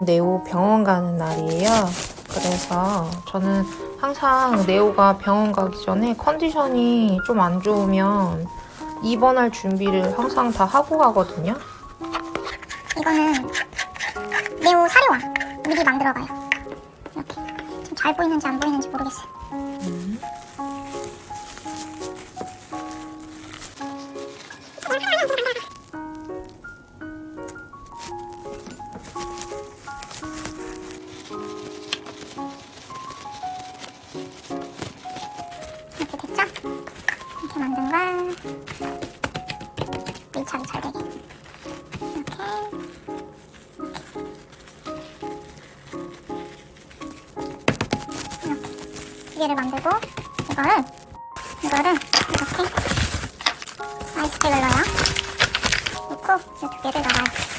네오 병원 가는 날이에요. 그래서 저는 항상 네오가 병원 가기 전에 컨디션이 좀 안 좋으면 입원할 준비를 항상 다 하고 가거든요. 이거는 네오 사료와 미리 만들어가요. 이렇게 좀 잘 보이는지 안 보이는지 모르겠어요. 이 이렇게 만든 걸 밀착이 잘 되게 이렇게 두 개를 만들고 이거를 이거를 이렇게 아이스팩을 넣어요. 넣고 이 두 개를 넣어요.